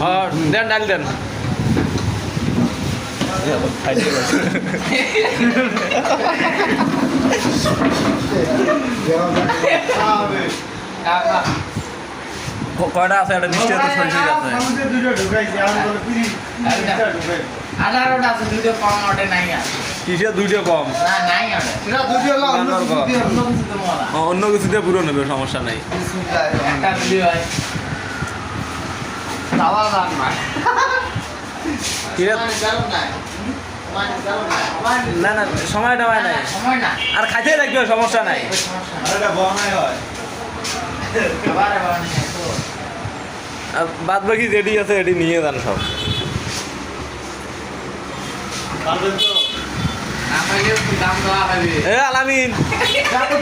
হ্যাঁ দেন ডাল দেন। কয়টা আছে? একটা মিষ্টি সরিষে আছে। আঠারোটা আছে দুটো কম ওঠে নাই আর। কিসে দুইটা কম? অন্য কিছুতে পুরো নেবে সমস্যা নাই। না। না। না সময় টামায় নাই। সময় না। আর খাইতে থাকবে সমস্যা নাই। বাদ বাকি যেটি আছে এটি নিয়ে যান সব। আলামিন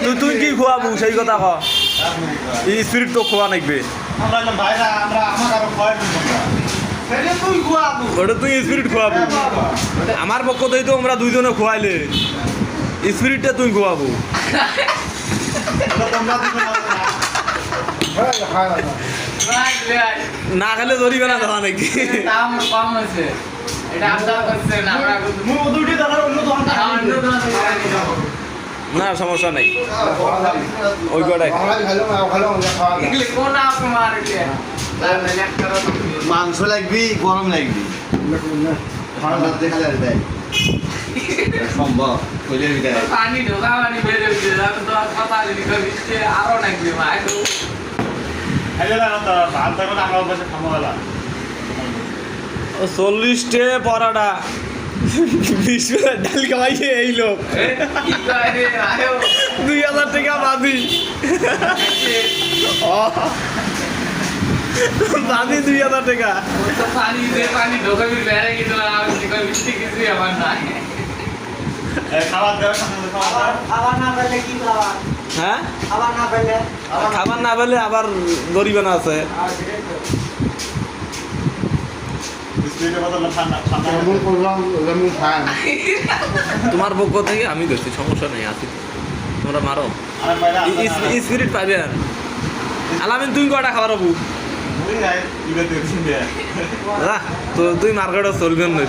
তুই তুই কি খোয়াবো? সেই কথা ক। এই স্পিরিট তো খোয়া নাকবে। ওটা তুই স্পিরিট খোয়াবো। আমার পক্ষ থেকে তো আমরা দুইজনে খোয়াইলে। স্পিরিটটা তুই খোয়াবো। না। খেলে জরিবে না দেওয়া নাকি? এটা আবদার করছে না আমরা অন্য দোকান থেকে খাব। না সমস্যা নাই। ওই কটাই। দিয়ে। মাংস লাগবি গরম লাগবি। সম্ভব পানি ঢোকা বেড়ে উঠছে আর চল্লিশটে পরাটা। বিশ করে ডাল খাওয়াইছে এই লোক। দুই হাজার টাকা বাদি বাদি দুই হাজার টাকা। খাবার না পেলে কি খাবার? হ্যাঁ? খাবার না পেলে? খাবার না পেলে আবার গরিব না আছে তোমার পক্ষ থেকে আমি করছি সমস্যা নেই আছি তোমরা মারো। স্পিরিট পাবে আর আলামিন তুই কটা খাবার হবু দাদা তো তুই মার্কেটে চলবেন না।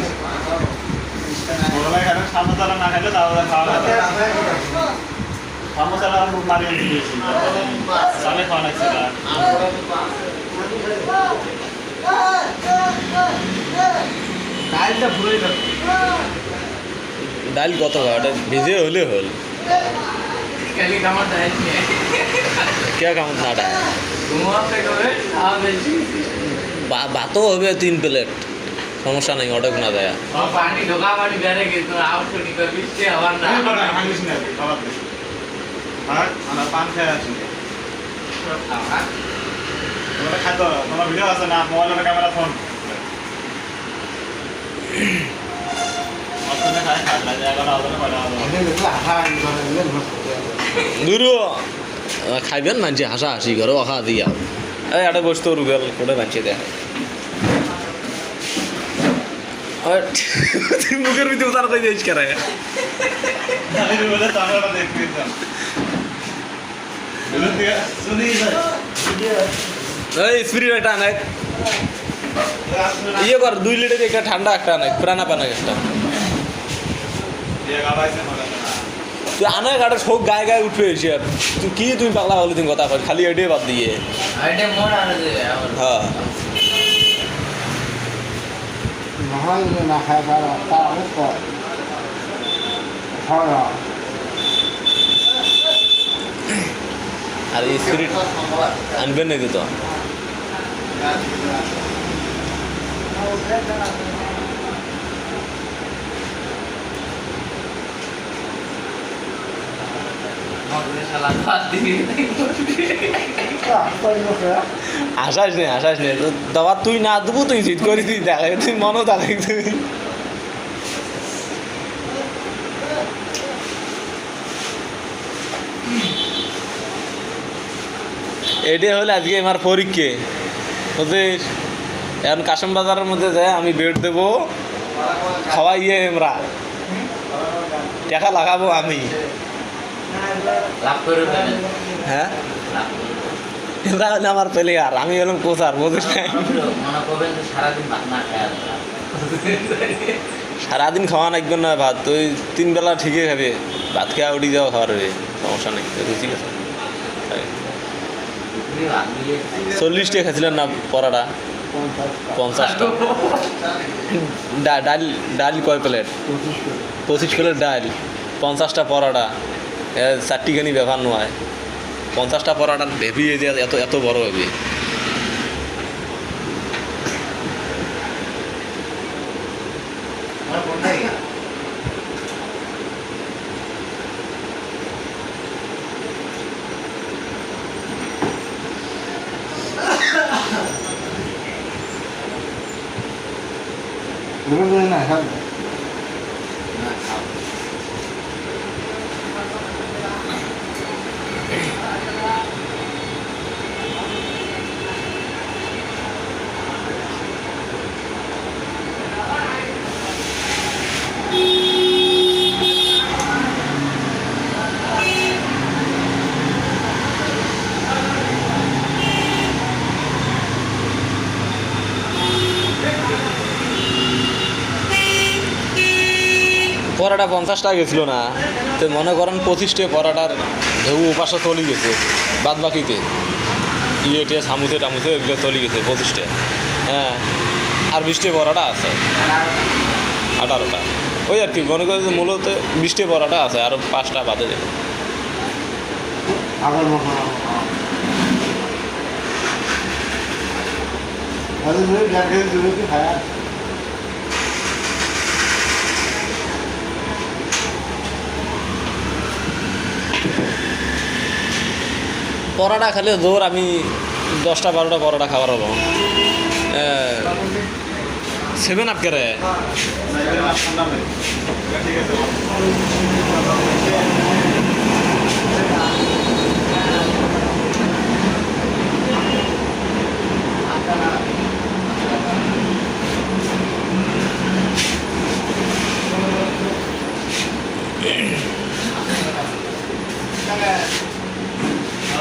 যাবে ডাল কত ওটা ভিজে হলে হল কে ভাতও হবে তিন প্লেট সমস্যা নাই অর্ডার না দেয়া পানি খাদ্য তোমার ভিডিও আছে না? মোবাইলের ক্যামেরা ফোন খাইবেন মানছি হাসা হাসি করো অখা দিয়া। এই আটে বসতো রুবেল কোটে মানছি তুই মুখের ভিতরে উতার কই দিয়েছ কেন দেখতে এই, স্পিরিট একটা আনাক ইয়ে কর, দুই লিটার একটা ঠান্ডা একটা আনাক প্রাণা পানা একটা। তুই আনা গাড়ি সব গায়ে গায়ে উঠবে এসে আর। তুই কি, তুমি পাগলা বলে তুমি কথা কর খালি এটাই বাদ দিয়ে। হ্যাঁ। আর, স্পিরিট আনবেন নাকি তো? আসাস আসাস দাবা তুই না দেবো, তুই জিত করে তুই দেখা, তুই মনও দেখাই তুই এটাই হলে আজকে আমার পরীক্ষে। বুঝছিস এখন কাশম বাজারের মধ্যে যায় আমি বেড দেবো, খাওয়াইয়ে আমরা। টাকা লাগাবো আমি। হ্যাঁ? আমার প্লেয়ার আমি হলাম কোচার বুঝিস সারাদিন খাওয়া লাগবে না ভাত, তুই তিন বেলা ঠিকই খাবে। ভাত খেয়ে উঠি যাওয়া খাওয়ার সমস্যা নেই ঠিক আছে চল্লিশ টাকা খাইছিলেন না পরাটা? পঞ্চাশটা। ডাল ডাল কয় প্লেট? পঁচিশ প্লেট ডাল, পঞ্চাশটা পরাটা। চারটি চারটিখানি ব্যবহার নয়। পঞ্চাশটা পরাটা ভেবি এত এত বড় ভেবি না খাবে পরাটা পঞ্চাশ টাকা গেছিল না, তো মনে করেন পঁচিশটে পরাটার ঢেউ উপাসে তলি গেছে বাদ বাকিতে ইয়েটে সামুতে টামুতে এগুলো তলি গেছে পঁচিশটে। হ্যাঁ আর বিশটে পরাটা আছে, আঠারোটা। ওই আর কি, মনে করেন যে মূলত বিশটে পরাটা আছে, আর পাঁচটা বাদে যাবে। আবার মনে আরে তুমি দেখে তুমি কি খায় পরোটা খেলে দৌড় আমি দশটা বারোটা পরোটা খাবার হব সেভেন আপ কেরে?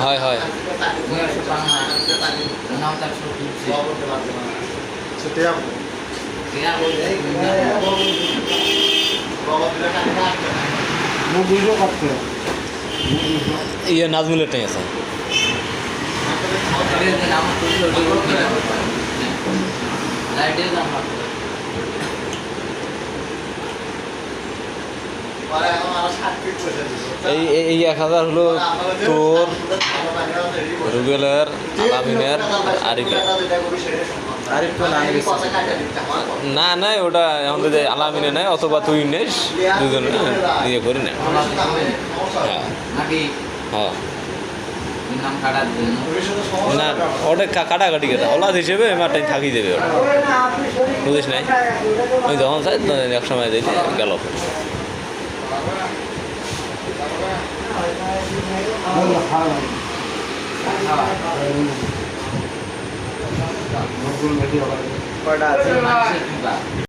হয় হয়। ইয়ে নাজমুলের টাই আছে। এই এই- এই এক হাজার হলো তোর রুবেলের আলামিনের আরিফের। না। না ওটা আমাদের যে আলামিনে নেয় অথবা তুই নেস দুজনে ইয়ে করি না। হ্যাঁ। হ্যাঁ। না ওটা কা- কাটাকাটি কেটা ওলা হিসেবে টাইম থাকি দেবে ওটা। বুঝিস নাই? ওই যখন চাই তখন এক সময় দিলে গেল। খাওয়া নতুন